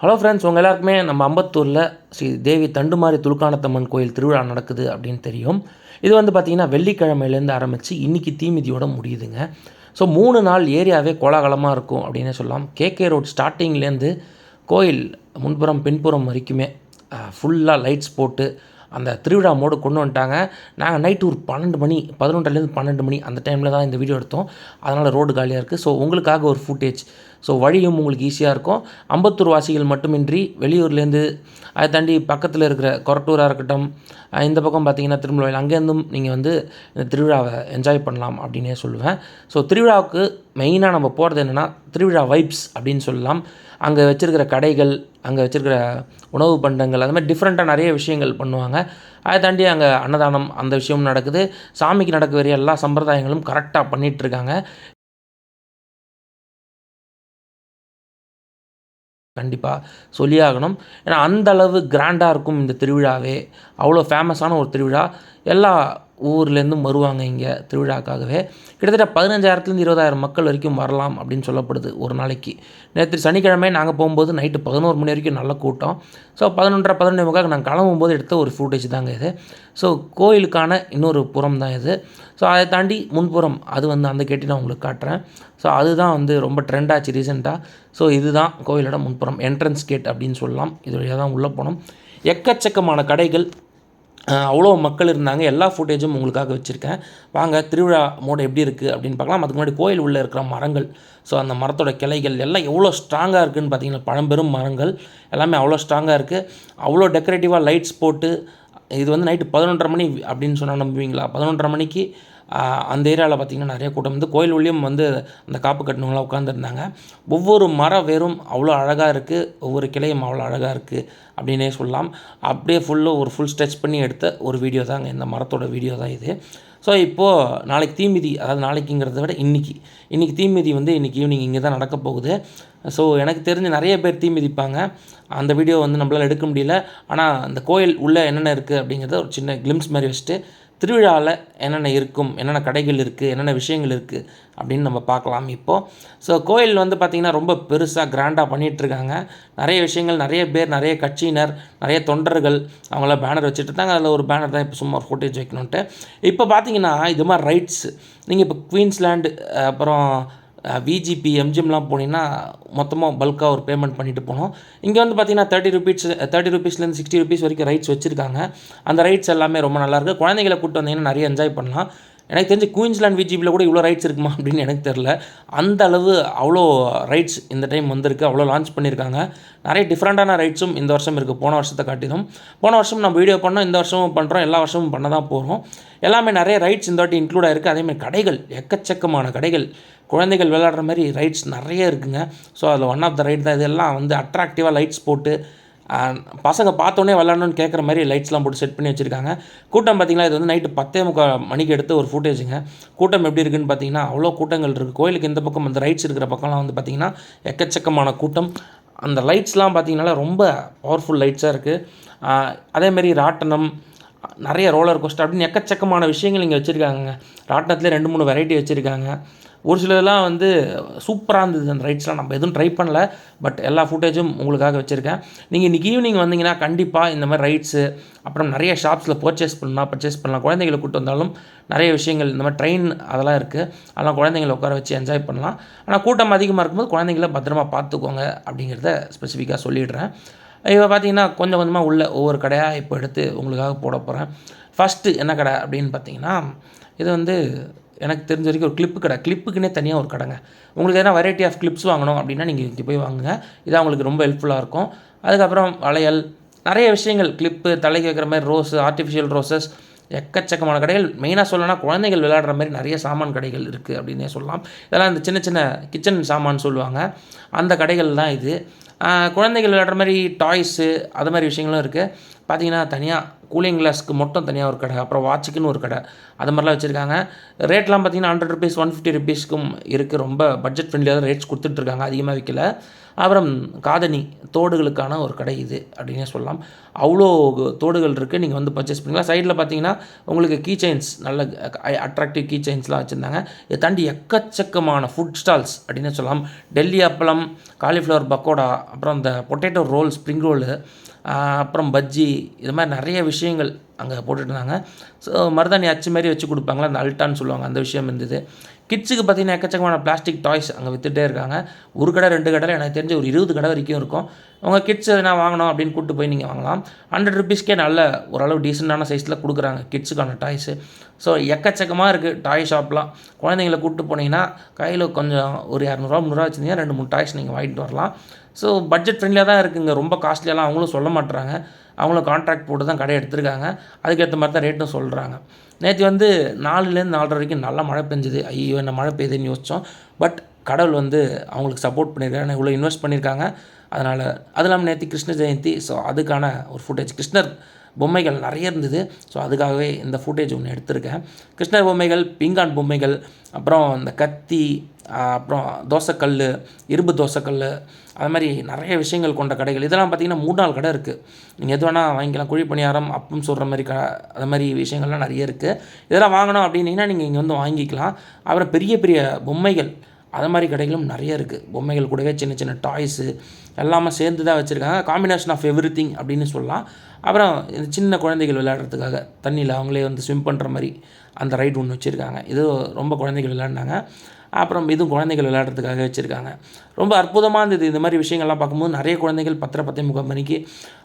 Hello friends உங்கள் எல்லாருக்குமே நம்ம அம்பத்தூரில் ஸ்ரீ தேவி தண்டுமாரி துலுக்கானத்தம்மன் கோயில் திருவிழா நடக்குது அப்படின்னு தெரியும். இது வந்து பார்த்திங்கன்னா வெள்ளிக்கிழமையிலேருந்து ஆரம்பித்து இன்றைக்கி தீமிதியோட முடியுதுங்க. ஸோ மூணு நாள் ஏரியாவே கோலாகலமாக இருக்கும் அப்படின்னே சொல்லலாம். கேகே ரோட் ஸ்டார்டிங்லேருந்து கோயில் முன்புறம் பின்புறம் வரைக்குமே ஃபுல்லாக லைட்ஸ் போட்டு அந்த திருவிழா மோடு கொண்டு வந்துட்டாங்க. நாங்கள் நைட்டு ஒரு பன்னெண்டு மணி பதினொன்றுலேருந்து பன்னெண்டு மணி அந்த டைமில் தான் இந்த வீடியோ எடுத்தோம். அதனால் ரோடு காலியாக இருக்குது ஸோ உங்களுக்காக ஒரு ஃபுட்டேஜ் ஸோ வழியும் உங்களுக்கு ஈஸியாக இருக்கும். அம்பத்தூர் வாசிகள் மட்டுமின்றி வெளியூர்லேருந்து அதை தாண்டி பக்கத்தில் இருக்கிற கொரட்டூராக இருக்கட்டும் இந்த பக்கம் பார்த்தீங்கன்னா திருமலையில் அங்கேருந்தும் நீங்கள் வந்து இந்த திருவிழாவை என்ஜாய் பண்ணலாம் அப்படின்னே சொல்லுவேன். ஸோ திருவிழாவுக்கு மெயினாக நம்ம போகிறது என்னென்னா திருவிழா வைப்ஸ் அப்படின்னு சொல்லலாம். அங்கே வச்சுருக்கிற கடைகள் அங்கே வச்சுருக்கிற உணவு பண்டங்கள் அது மாதிரி டிஃப்ரெண்ட்டாக நிறைய விஷயங்கள் பண்ணுவாங்க. அதை தாண்டி அங்கே அன்னதானம் அந்த விஷயமும் நடக்குது. சாமிக்கு நடக்க வேற எல்லா சம்பிரதாயங்களும் கரெக்டாக பண்ணிகிட்ருக்காங்க கண்டிப்பாக சொல்லியாகணும். ஏன்னா அந்த அளவு கிராண்டாக இருக்கும் இந்த திருவிழாவே. அவ்வளோ ஃபேமஸான ஒரு திருவிழா. எல்லா ஊர்லேருந்தும் வருவாங்க இங்கே திருவிழாக்காகவே. கிட்டத்தட்ட பதினஞ்சாயிரத்துலேருந்து இருபதாயிரம் மக்கள் வரைக்கும் வரலாம் அப்படின்னு சொல்லப்படுது ஒரு நாளைக்கு. நேற்று சனிக்கிழமை நாங்கள் போகும்போது நைட்டு பதினோரு மணி வரைக்கும் நல்ல கூட்டம். ஸோ பதினொன்றரை பதினொன்று முக்காக நாங்கள் கிளம்பும்போது எடுத்த ஒரு ஃபுட்டேஜ் தாங்க இது. ஸோ கோயிலுக்கான இன்னொரு புறம் தான் இது. ஸோ அதை தாண்டி முன்புறம் அது வந்து அந்த கேட்டி நான் உங்களுக்கு காட்டுறேன். ஸோ அதுதான் வந்து ரொம்ப ட்ரெண்ட் ஆச்சு ரீசெண்டாக ஸோ இதுதான் கோயிலோட முன்புறம் என்ட்ரன்ஸ் கேட் அப்படின்னு சொல்லலாம். இது வழியாக தான் உள்ளே போனோம். எக்கச்சக்கமான கடைகள் அவ்வளோ மக்கள் இருந்தாங்க. எல்லா ஃபுட்டேஜும் உங்களுக்காக வச்சுருக்கேன். வாங்க திருவிழா மோடு எப்படி இருக்குது அப்படின்னு பார்க்கலாம். அதுக்கு முன்னாடி கோயில் உள்ளே இருக்கிற மரங்கள். ஸோ அந்த மரத்தோட கிளைகள் எல்லாம் எவ்வளோ ஸ்ட்ராங்காக இருக்குதுன்னு பார்த்தீங்கன்னா பழம்பெரும் மரங்கள். எல்லாமே அவ்வளோ ஸ்ட்ராங்காக இருக்குது அவ்வளோ டெக்கரேட்டிவாக லைட்ஸ் போட்டு இது வந்து நைட்டு பதினொன்றரை மணி அப்படின்னு சொன்னால் நம்புவீங்களா? பதினொன்றரை மணிக்கு அந்த ஏரியாவில் பார்த்திங்கன்னா நிறைய கூட்டம் வந்து கோயில் உள்ளேயும் வந்து அந்த காப்பு கட்டினவங்களாம் உட்காந்துருந்தாங்க ஒவ்வொரு மர வேரும் அவ்வளோ அழகாக இருக்குது ஒவ்வொரு கிளையும் அவ்வளோ அழகாக இருக்குது அப்படின்னே சொல்லலாம். அப்படியே ஃபுல்லாக ஒரு ஃபுல் ஸ்ட்ரெச் பண்ணி எடுத்த ஒரு வீடியோ தாங்க. இந்த மரத்தோட வீடியோ தான் இது. ஸோ இப்போது நாளைக்கு தீமிதி அதாவது நாளைக்குங்கிறத விட இன்றைக்கி இன்றைக்கி தீமிதி வந்து இன்றைக்கி ஈவினிங் இங்கே தான் நடக்க போகுது. ஸோ எனக்கு தெரிஞ்சு நிறைய பேர் தீ மிதிப்பாங்க. அந்த வீடியோ வந்து நம்மளால் எடுக்க முடியல. ஆனால் அந்த கோயில் உள்ளே என்னென்ன இருக்குது அப்படிங்கிறத ஒரு சின்ன கிளிம்ஸ் மாதிரி வச்சுட்டு திருவிழாவில் என்னென்ன இருக்கும் என்னென்ன கடைகள் இருக்குது என்னென்ன விஷயங்கள் இருக்குது அப்படின்னு நம்ம பார்க்கலாம் இப்போது ஸோ கோயில் வந்து பார்த்திங்கன்னா ரொம்ப பெருசாக கிராண்டாக பண்ணிகிட்ருக்காங்க நிறைய விஷயங்கள் நிறைய பேர் நிறைய கட்சியினர் நிறைய தொண்டர்கள் அவங்களாம் பேனர் வச்சுட்டு இருந்தாங்க அதில் ஒரு பேனர் தான் இப்போ சும்மா ஒரு ஃபுட்டேஜ் வைக்கணுன்ட்டு இப்போ பார்த்தீங்கன்னா இது மாதிரி ரைட்ஸ் நீங்கள் இப்போ குயின்ஸ்லேண்டு அப்புறம் விஜிபி எம்ஜிஎம்லாம் போனீங்கன்னா மொத்தமாக பல்காக ஒரு பேமெண்ட் பண்ணிட்டு போனோம் இங்கே வந்து பார்த்தீங்கன்னா தேர்ட்டி ருபீஸ் தேர்ட்டி ருபீஸ்லேருந்து சிக்ஸ்டி ருபீஸ் வரைக்கும் ரைட்ஸ் வச்சுருக்காங்க. அந்த ரைட்ஸ் எல்லாமே ரொம்ப நல்லாயிருக்கு குழந்தைகளை கூப்பிட்டு வந்தீங்கன்னா நிறைய என்ஜாய் பண்ணலாம். எனக்கு தெரிஞ்சு குயின்ஸ்லாண்ட் விஜிபியில் கூட இவ்வளோ ரைட்ஸ் இருக்குமா அப்படின்னு எனக்கு தெரில அந்த அளவு அவ்வளோ ரைட்ஸ் இந்த டைம் வந்திருக்கு. அவ்வளோ லான்ச் பண்ணியிருக்காங்க நிறைய டிஃப்ரெண்ட்டான ரைட்ஸும் இந்த வருஷம் இருக்குது போன வருஷத்தை காட்டிலும். போன வருஷம் நம்ம வீடியோ பண்ணோம். இந்த வருஷமும் பண்ணுறோம் எல்லா வருஷமும் பண்ண தான் போகிறோம் எல்லாமே நிறைய ரைட்ஸ் இந்த வாட்டி இன்க்ளூட் ஆயிருக்கு. அதேமாதிரி கடைகள் எக்கச்சக்கமான கடைகள் குழந்தைகள் விளையாடுற மாதிரி ரைட்ஸ் நிறைய இருக்குங்க. ஸோ அதில் ஒன் ஆஃப் த ரைட் தான். இதெல்லாம் வந்து அட்ராக்டிவாக லைட்ஸ் போட்டு பசங்க பார்த்தோன்னே விளாடணும்னு கேட்குற மாதிரி லைட்ஸ்லாம் போட்டு செட் பண்ணி வச்சுருக்காங்க. கூட்டம் பார்த்தீங்கன்னா இது வந்து நைட்டு பத்தே முக்கால் மணிக்கு எடுத்த ஒரு ஃபுட்டேஜுங்க கூட்டம் எப்படி இருக்குன்னு பார்த்தீங்கன்னா அவ்வளோ கூட்டங்கள் இருக்குது கோயிலுக்கு இந்த பக்கம் அந்த ரைட்ஸ் இருக்கிற பக்கம்லாம் வந்து பார்த்திங்கன்னா எக்கச்சக்கமான கூட்டம். அந்த லைட்ஸ்லாம் பார்த்தீங்கன்னா ரொம்ப பவர்ஃபுல் லைட்ஸாக இருக்குது அதேமாரி ராட்டனம் நிறைய ரோலர் கோஸ்டர் அப்படின்னு எக்கச்சக்கமான விஷயங்கள் இங்கே வச்சுருக்காங்க ராட்டனத்துலேயே ரெண்டு மூணு வெரைட்டி வச்சுருக்காங்க. ஒரு சிலதெல்லாம் வந்து சூப்பராக இருந்தது அந்த ரைட்ஸ்லாம் நம்ம எதுவும் ட்ரை பண்ணல பட் எல்லா ஃபுட்டேஜும் உங்களுக்காக வச்சுருக்கேன். நீங்கள் இன்றைக்கி ஈவினிங் வந்தீங்கன்னா கண்டிப்பாக இந்த மாதிரி ரைட்ஸு அப்புறம் நிறைய ஷாப்ஸில் பர்ச்சேஸ் பண்ணலாம் பர்ச்சேஸ் பண்ணலாம். குழந்தைங்களை கூட்டு வந்தாலும் நிறைய விஷயங்கள் இந்த மாதிரி ட்ரெயின் அதெல்லாம் இருக்குது அதெல்லாம் குழந்தைங்களை உட்கார வச்சு என்ஜாய் பண்ணலாம். ஆனால் கூட்டம் அதிகமாக இருக்கும்போது குழந்தைங்கள பத்திரமா பார்த்துக்கோங்க அப்படிங்கிறத ஸ்பெசிஃபிக்காக சொல்லிடுறேன். இப்போ பார்த்தீங்கன்னா கொஞ்சம் கொஞ்சமாக உள்ள ஒவ்வொரு கடையாக இப்போ எடுத்து உங்களுக்காக போட போகிறேன் ஃபஸ்ட்டு என்ன கடை அப்படின்னு பார்த்தீங்கன்னா இது வந்து எனக்கு தெரிஞ்ச வரைக்கும் ஒரு கிளிப்பு கடை. கிளிப்புக்குன்னே தனியாக ஒரு கடைங்க. உங்களுக்கு எதனா வெரைட்டி ஆஃப் கிளிப்ஸ் வாங்கணும் அப்படின்னா நீங்கள் இங்கே போய் வாங்குங்க. இது அவங்களுக்கு ரொம்ப ஹெல்ப்ஃபுல்லாக இருக்கும். அதுக்கப்புறம் வளையல். நிறைய விஷயங்கள். கிளிப்பு தலைக்கு வைக்கிற மாதிரி ரோஸ் ஆர்டிஃபிஷியல் ரோசஸ் எக்கச்சக்கமான கடைகள். மெயினாக சொல்லணும்னா குழந்தைகள் விளையாடுற மாதிரி நிறைய சாமான் கடைகள் இருக்குது அப்படின்னே சொல்லலாம். இதெல்லாம் இந்த சின்ன சின்ன கிச்சன் சாமான் சொல்லுவாங்க. அந்த கடைகள் தான் இது. குழந்தைகள் விளையாடுற மாதிரி டாய்ஸு அது மாதிரி விஷயங்களும் இருக்குது பார்த்தீங்கன்னா தனியாக கூலிங் கிளாஸ்க்கு மட்டும் தனியாக ஒரு கடை அப்புறம் வாட்சுக்குன்னு ஒரு கடை. அது மாதிரிலாம் வச்சுருக்காங்க. ரேட்லாம் பார்த்தீங்கன்னா ஹண்ட்ரட் ருபீஸ் ஒன் ஃபிஃப்டி ருபீஸ்க்கும் இருக்குது ரொம்ப பட்ஜெட் ஃப்ரெண்ட்லியாக தான் ரேட்ஸ் கொடுத்துட்ருக்காங்க அதிகமாக விற்கல அப்புறம் காதணி தோடுகளுக்கான ஒரு கடை இது அப்படின்னே சொல்லலாம். அவ்வளோ தோடுகள் இருக்குது நீங்கள் வந்து பர்ச்சேஸ் பண்ணிக்கலாம். சைடில் பார்த்தீங்கன்னா உங்களுக்கு கீ செயின்ஸ் நல்ல அட்ராக்டிவ் கீ செயின்ஸ்லாம் வச்சுருந்தாங்க. இதை தாண்டி எக்கச்சக்கமான ஃபுட் ஸ்டால்ஸ் அப்படின்னே சொல்லலாம். டெல்லி அப்பளம் காலிஃப்ளவர் பக்கோடா அப்புறம் இந்த பொட்டேட்டோ ரோல் ஸ்ப்ரிங் ரோலு அப்புறம் பஜ்ஜி இது மாதிரி நிறைய விஷயம் விஷயங்கள் அங்கே போட்டுட்ருந்தாங்க. ஸோ மருதாணி அச்சு மாதிரி வச்சு கொடுப்பாங்களா? அந்த அல்ட்டான்னு சொல்லுவாங்க அந்த விஷயம் இருந்தது. கிட்ஸுக்கு பார்த்தீங்கன்னா எக்கச்சக்கமான பிளாஸ்டிக் டாய்ஸ் அங்கே விற்றுட்டே இருக்காங்க. ஒரு கடை ரெண்டு கடையில் எனக்கு தெரிஞ்ச ஒரு இருபது கடை வரைக்கும் இருக்கும். உங்கள் கிட்ஸ் எதனா வாங்கணும் அப்படின்னு கூப்பிட்டு போய் நீங்கள் வாங்கலாம். ஹண்ட்ரட் ருபீஸ்க்கே நல்ல ஓரளவு டீசெண்டான சைஸில் கொடுக்குறாங்க கிட்ஸுக்கான டாய்ஸு ஸோ எக்கச்சக்கமாக இருக்குது டாய் ஷாப்லாம் குழந்தைங்கள கூப்பிட்டு போனீங்கன்னா கையில் கொஞ்சம் ஒரு இரநூறுவா முந்நூறுவா வச்சுருந்தீங்கன்னா ரெண்டு மூணு டாய்ஸ் நீங்கள் வாங்கிட்டு வரலாம். ஸோ பட்ஜெட் ஃப்ரெண்ட்லியாக தான் இருக்குங்க. ரொம்ப காஸ்ட்லியெல்லாம் அவங்களும் சொல்ல மாட்டுறாங்க அவங்களும் கான்ட்ராக்ட் போட்டு தான் கடை எடுத்திருக்காங்க. அதுக்கேற்ற மாதிரி தான் ரேட்டும் சொல்கிறாங்க நேற்று வந்து நாலுலேருந்து நாலரை வரைக்கும் நல்லா மழை பெஞ்சுது. ஐயோ என்ன மழை பெய்யுதுன்னு யோசித்தோம் பட் கடவுள் வந்து அவங்களுக்கு சப்போர்ட் பண்ணியிருக்காங்க இவ்வளோ இன்வெஸ்ட் பண்ணியிருக்காங்க. அதனால் அது இல்லாமல் நேற்று கிருஷ்ண ஜெயந்தி. ஸோ அதுக்கான ஒரு ஃபுட்டேஜ் கிருஷ்ணர் பொம்மைகள் நிறைய இருந்தது. ஸோ அதுக்காகவே இந்த ஃபுட்டேஜ் ஒன்று எடுத்திருக்கேன். கிருஷ்ணர் பொம்மைகள் பீங்கான் பொம்மைகள் அப்புறம் இந்த கத்தி அப்புறம் தோசைக்கல் இரும்பு தோசைக்கல் அது மாதிரி நிறைய விஷயங்கள் கொண்ட கடைகள். இதெல்லாம் பார்த்திங்கன்னா மூணு நாள் கடை இருக்குது நீங்கள் எது வேணால் வாங்கிக்கலாம். குழி பணியாரம் அப்பம் சொல்கிற மாதிரி க அது மாதிரி விஷயங்கள்லாம் நிறைய இருக்குது இதெல்லாம் வாங்கணும் அப்படின்னீங்கன்னா நீங்கள் இங்கே வந்து வாங்கிக்கலாம். அப்புறம் பெரிய பெரிய பொம்மைகள் அது மாதிரி கடைகளும் நிறைய இருக்குது பொம்மைகள் கூடவே சின்ன சின்ன டாய்ஸு எல்லாமே சேர்ந்து தான் வச்சுருக்காங்க. காம்பினேஷன் ஆஃப் எவ்ரி திங் அப்படின்னு சொல்லலாம். அப்புறம் இந்த சின்ன குழந்தைகள் விளையாடுறதுக்காக தண்ணியில் அவங்களே வந்து ஸ்விம் பண்ணுற மாதிரி அந்த ரைடு ஒன்று வச்சுருக்காங்க. இது ரொம்ப குழந்தைகள் விளையாடினாங்க. அப்புறம் இதுவும் குழந்தைகள் விளையாடுறதுக்காக வச்சுருக்காங்க. ரொம்ப அற்புதமாக இருந்தது. இந்த மாதிரி விஷயங்கள்லாம் பார்க்கும்போது நிறைய குழந்தைகள் பத்திர பத்தே முக்கால் மணிக்கு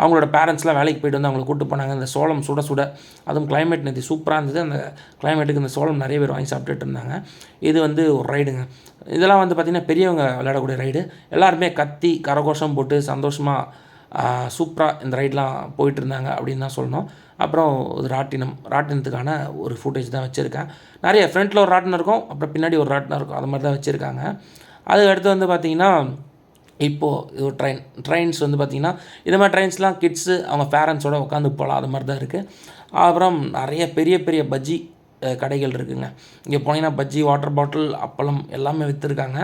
அவங்களோட பேரண்ட்ஸ்லாம் வேலைக்கு போயிட்டு வந்து அவங்களை கூப்பிட்டு போனாங்க. அந்த சோளம் சுட சுட அதுவும் கிளைமேட் நேற்று சூப்பராக இருந்தது. அந்த கிளைமேட்டுக்கு இந்த சோளம் நிறைய பேர் வாங்கி சாப்பிட்டுட்டு இருந்தாங்க. இது வந்து ஒரு ரைடுங்க இதெல்லாம் வந்து பார்த்திங்கன்னா பெரியவங்க விளையாடக்கூடிய ரைடு எல்லாருமே கத்தி கரகோஷம் போட்டு சந்தோஷமாக சூப்பராக இந்த ரைடெலாம் போயிட்டு இருந்தாங்க அப்படின்னு தான் சொல்லணும். அப்புறம் ஒரு ராட்டினம் ராட்டினத்துக்கான ஒரு ஃபுட்டேஜ் தான் வச்சுருக்கேன். நிறைய ஃப்ரண்ட்டில் ஒரு ராட்டினம் இருக்கும் அப்புறம் பின்னாடி ஒரு ராட்டினம் இருக்கும். அது மாதிரி தான் வச்சுருக்காங்க. அது அடுத்து வந்து பார்த்திங்கன்னா இப்போது இது ஒரு ட்ரெயின் ட்ரெயின்ஸ் வந்து பார்த்திங்கன்னா இது மாதிரி ட்ரெயின்ஸ்லாம் கிட்ஸு அவங்க பேரண்ட்ஸோடு உட்காந்து போகலாம். அது மாதிரி தான் இருக்குது அப்புறம் நிறைய பெரிய பெரிய பஜ்ஜி கடைகள் இருக்குதுங்க இங்கே போனீங்கன்னா பஜ்ஜி வாட்டர் பாட்டில் அப்பளம் எல்லாமே விற்றுருக்காங்க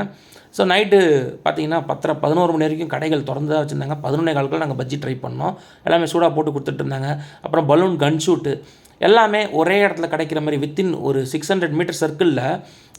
ஸோ நைட்டு பார்த்தீங்கன்னா பத்தரை பதினோரு மணி வரைக்கும் கடைகள் திறந்து தான் வச்சுருந்தாங்க. பதினொன்றே காலத்தில் நாங்கள் பஜ்ஜி ட்ரை பண்ணோம். எல்லாமே சூடாக போட்டு கொடுத்துட்டு இருந்தாங்க. அப்புறம் பலூன் கன் ஷூட்டு எல்லாமே ஒரே இடத்துல கிடைக்கிற மாதிரி வித்தின் ஒரு சிக்ஸ் ஹண்ட்ரட் மீட்டர் சர்க்கிளில்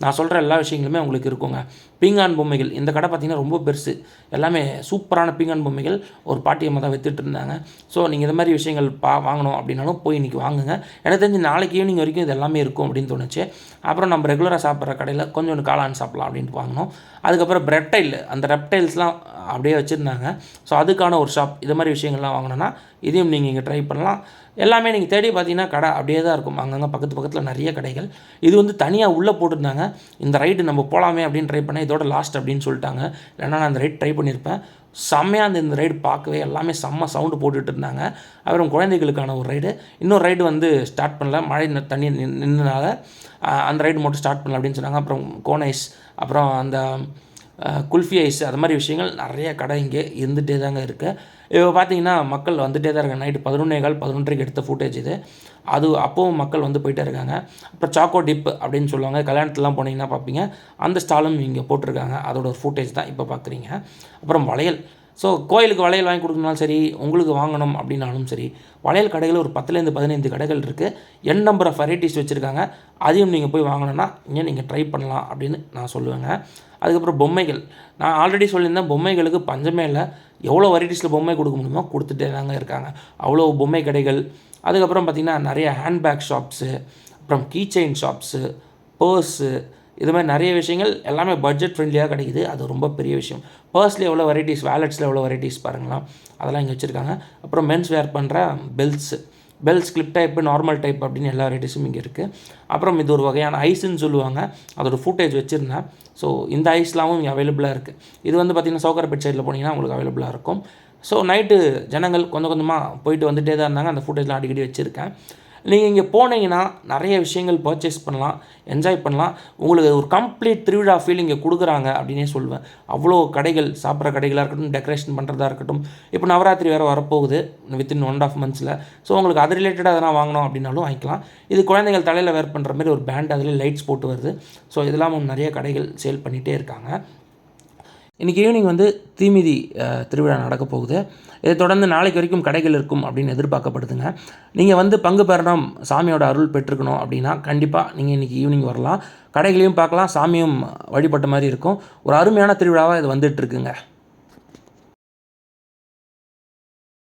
நான் சொல்கிற எல்லா விஷயங்களுமே உங்களுக்கு இருக்குங்க. பீங்கான் பொம்மைகள் இந்த கடை பார்த்திங்கன்னா ரொம்ப பெருசு. எல்லாமே சூப்பரான பீங்கான் பொம்மைகள் ஒரு பாட்டியம்மா தான் வித்துட்டு இருந்தாங்க. ஸோ நீங்கள் இந்த மாதிரி விஷயங்கள் பா வாங்கணும் அப்படின்னாலும் போய் இன்றைக்கி வாங்குங்க. எனக்கு தெரிஞ்சு நாளைக்கு ஈவினிங் வரைக்கும் இது எல்லாமே இருக்கும் அப்படின்னு தோணுச்சு. அப்புறம் நம்ம ரெகுலராக சாப்பிட்ற கடையில் கொஞ்சம் காளான் சாப்பிட்லாம் அப்படின்ட்டு வாங்கினோம். அதுக்கப்புறம் ரெப்டைல் அந்த ரெப்டைல்ஸ்லாம் அப்படியே வச்சுருந்தாங்க. ஸோ அதுக்கான ஒரு ஷாப் இது மாதிரி விஷயங்கள்லாம் வாங்கினோன்னா இதையும் நீங்கள் இங்கே ட்ரை பண்ணலாம். எல்லாமே நீங்கள் தேடி பார்த்தீங்கன்னா கடை அப்படியே தான் இருக்கும். அங்கங்கே பக்கத்து பக்கத்தில் நிறைய கடைகள். இது வந்து தனியாக உள்ளே போட்டிருந்தாங்க. இந்த ரைடு நம்ம போகலாமே அப்படின்னு ட்ரை பண்ணேன். இதோட லாஸ்ட் அப்படின்னு சொல்லிட்டாங்க. இல்லைனா நான் அந்த ரைட் ட்ரை பண்ணியிருப்பேன் செம்மையாக அந்த இந்த ரைடு பார்க்கவே எல்லாமே செம்ம சவுண்டு போட்டுட்டு இருந்தாங்க. அப்புறம் குழந்தைகளுக்கான ஒரு ரைடு இன்னொரு ரைடு வந்து ஸ்டார்ட் பண்ணல. மழை தண்ணி நின்றனால அந்த ரைடு மட்டும் ஸ்டார்ட் பண்ணல அப்படின்னு சொன்னாங்க. அப்புறம் கோனைஸ் அப்புறம் அந்த குல்ஃபி ஐஸ் அது மாதிரி விஷயங்கள் நிறைய கடை இங்கே இருந்துகிட்டே தாங்க இருக்குது இப்போ பார்த்தீங்கன்னா மக்கள் வந்துகிட்டே தான் இருக்காங்க. நைட்டு பதினொன்றே கால் பதினொன்றரைக்கு எடுத்த ஃபுட்டேஜ் இது. அது அப்போவும் மக்கள் வந்து போயிட்டே இருக்காங்க. அப்புறம் சாக்கோ டிப் அப்படின்னு சொல்லுவாங்க. கல்யாணத்துலாம் போனீங்கன்னா பார்ப்பீங்க. அந்த ஸ்டாலும் இங்கே போட்டிருக்காங்க. அதோட ஒரு ஃபுட்டேஜ் தான் இப்போ பார்க்குறீங்க. அப்புறம் வளையல். ஸோ கோயிலுக்கு வளையல் வாங்கி கொடுக்கணுனாலும் சரி உங்களுக்கு வாங்கணும் அப்படின்னாலும் சரி வளையல் கடைகள் ஒரு பத்துலேருந்து பதினைந்து கடைகள் இருக்குது என் நம்பர் ஆஃப் வெரைட்டிஸ் வச்சுருக்காங்க. அதையும் நீங்கள் போய் வாங்கினோன்னா இங்கே நீங்கள் ட்ரை பண்ணலாம் அப்படின்னு நான் சொல்லுவேங்க. அதுக்கப்புறம் பொம்மைகள். நான் ஆல்ரெடி சொல்லியிருந்தேன் பொம்மைகளுக்கு பஞ்சமே இல்லை. எவ்வளோ வெரைட்டிஸில் பொம்மை கொடுக்க முடியுமோ கொடுத்துட்டே தாங்க இருக்காங்க. அவ்வளோ பொம்மை கடைகள். அதுக்கப்புறம் பார்த்திங்கன்னா நிறைய ஹேண்ட்பேக் ஷாப்ஸு அப்புறம் கீ செயின் ஷாப்ஸு பர்ஸு இது மாதிரி நிறைய விஷயங்கள் எல்லாமே பட்ஜெட் ஃப்ரெண்ட்லியாக கிடைக்குது. அது ரொம்ப பெரிய விஷயம். பர்ஸில் எவ்வளோ வெரைட்டிஸ் வேலட்ஸில் எவ்வளோ வெரைட்டிஸ் பாருங்களா அதெல்லாம் இங்கே வச்சுருக்காங்க. அப்புறம் மென்ஸ் வேர் பண்ணுற belts belts clip type normal type அப்படின்னு எல்லா வெரைட்டிஸும் இங்கே இருக்குது அப்புறம் இது ஒரு வகையான ஐஸ்ன்னு சொல்லுவாங்க. அதோட ஃபுட்டேஜ் வச்சுருந்தேன். ஸோ இந்த ஐஸ்லாமும் இங்கே அவைலபிளாக இருக்குது இது வந்து பார்த்திங்கன்னா சோக்கரப்பேட் சைடில் போனீங்கன்னா உங்களுக்கு அவைலபிளாக இருக்கும். ஸோ நைட்டு ஜனங்கள் கொஞ்சம் கொஞ்சமாக போயிட்டு வந்துகிட்டே தான் இருந்தாங்க. அந்த ஃபுட்டேஜ்லாம் அடிக்கடி வச்சுருக்கேன். நீங்கள் இங்கே போனீங்கன்னா நிறைய விஷயங்கள் பர்ச்சேஸ் பண்ணலாம் என்ஜாய் பண்ணலாம். உங்களுக்கு ஒரு கம்ப்ளீட் திருவிழா ஃபீல் இங்கே கொடுக்குறாங்க அப்படின்னே சொல்லுவேன் அவ்வளோ கடைகள் சாப்பிட்ற கடைகளாக இருக்கட்டும் டெக்கரேஷன் பண்ணுறதா இருக்கட்டும். இப்போ நவராத்திரி வேறு வரப்போகுது வித்தின் ஒன் ஆஃப் மந்த்ஸில் ஸோ உங்களுக்கு அது ரிலேட்டடாக எதனா வாங்கணும் அப்படின்னாலும் வாங்கிக்கலாம். இது குழந்தைகள் தலையில் வேர் பண்ணுற மாதிரி ஒரு பேண்ட் அதில் லைட்ஸ் போட்டு வருது. ஸோ இதெல்லாம் நிறைய கடைகள் சேல் பண்ணிகிட்டே இருக்காங்க. இன்றைக்கி ஈவினிங் வந்து தீமிதி திருவிழா நடக்க போகுது. இதை தொடர்ந்து நாளைக்கு வரைக்கும் கடைகள் இருக்கும் அப்படின்னு எதிர்பார்க்கப்படுதுங்க. நீங்கள் வந்து பங்கு பெறணும் சாமியோட அருள் பெற்றுக்கணும் அப்படின்னா கண்டிப்பாக நீங்கள் இன்றைக்கி ஈவினிங் வரலாம். கடைகளையும் பார்க்கலாம் சாமியும் வழிபட்ட மாதிரி இருக்கும். ஒரு அருமையான திருவிழாவாக இது வந்துட்டுருக்குங்க